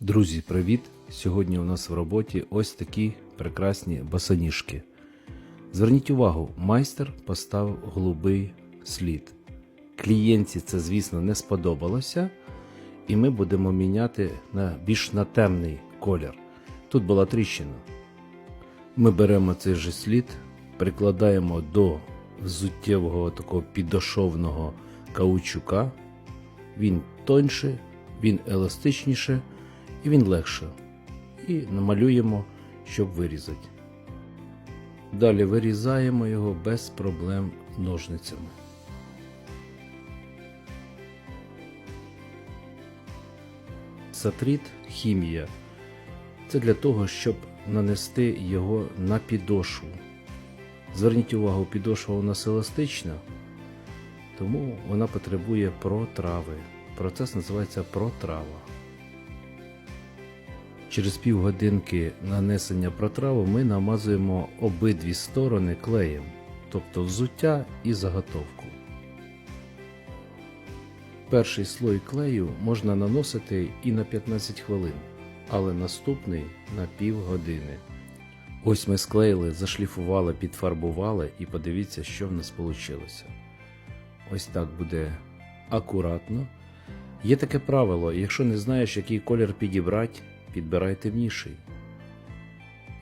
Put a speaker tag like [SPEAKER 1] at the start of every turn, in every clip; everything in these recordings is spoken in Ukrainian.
[SPEAKER 1] Друзі, привіт! Сьогодні у нас в роботі ось такі прекрасні босоніжки. Зверніть увагу, майстер поставив голубий слід. Клієнтці це, звісно, не сподобалося, і ми будемо міняти на більш на темний колір. Тут була тріщина. Ми беремо цей же слід, прикладаємо до взуттєвого такого підошовного каучука. Він тоньше, він еластичніше він легше. І намалюємо, щоб вирізати. Далі вирізаємо його без проблем ножницями. Сатріт хімія. Це для того, щоб нанести його на підошву. Зверніть увагу, підошва у нас еластична, тому вона потребує протрави. Процес називається протрава. Через півгодинки нанесення протраву ми намазуємо обидві сторони клеєм, тобто взуття і заготовку. Перший слой клею можна наносити і на 15 хвилин, але наступний на півгодини. Ось ми склеїли, зашліфували, підфарбували і подивіться, що в нас вийшло. Ось так буде акуратно. Є таке правило: якщо не знаєш, який колір підібрати, підбирай темніший.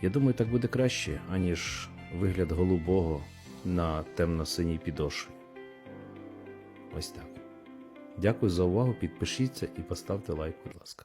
[SPEAKER 1] Я думаю, так буде краще, аніж вигляд голубого на темно-синій підошві. Ось так. Дякую за увагу. Підпишіться і поставте лайк, будь ласка.